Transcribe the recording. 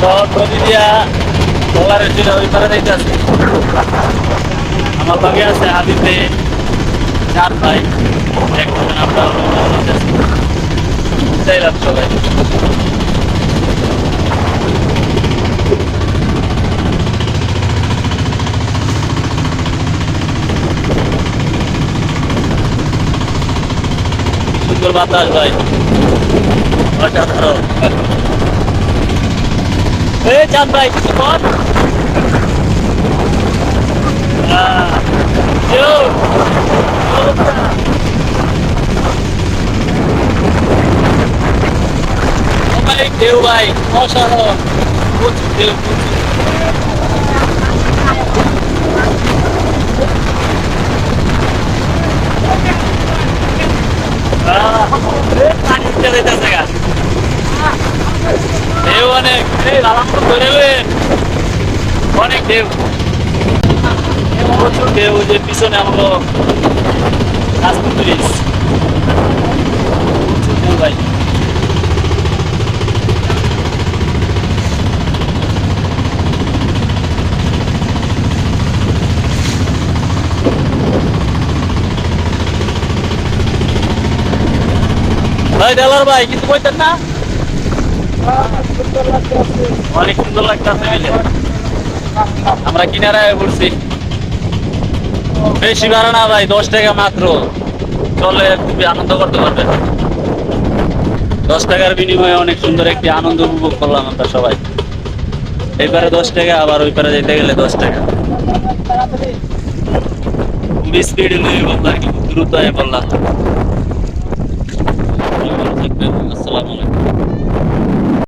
নদী দিয়া ডলারের জন্য ওই পারে যাইতেছি আমার লগে আছে হাবিবে চার ভাই একজন যাইতেছি চাইলাম সবাই। সুন্দর বাতাস ভাই। অসাধারণ এই চাঁদ ভাই কিছু কর আহ, yo, অবস্থা? ও ভাই, ঢেউ ভাই অসাধারণ প্রচুর ঢেউ প্রচুর আহ, এই পানি উঠে যাইতেছে গা। ঢেউ অনেক ঢেউ। প্রচুর যে পিছনে আমলো রাজপুর ব্রিজ ভাই। ভাই ভাই কিছু কইতেন না? অনেক সুন্দর লাগতেছে আমরা কিনারায় ঘুরছি। বেশি ভাড়া না ভাই, দশ টাকা মাত্র। চলে, খুবই আনন্দ করতে পারবে। দশ টাকার বিনিময়ে অনেক সুন্দর একটি আনন্দ উপভোগ করলাম আমরা সবাই। এইবারে দশ টাকা, আবার ওই পারে যেতে গেলে দশ টাকা। খুবই স্পিড বললাম আর কি দ্রুত বললাম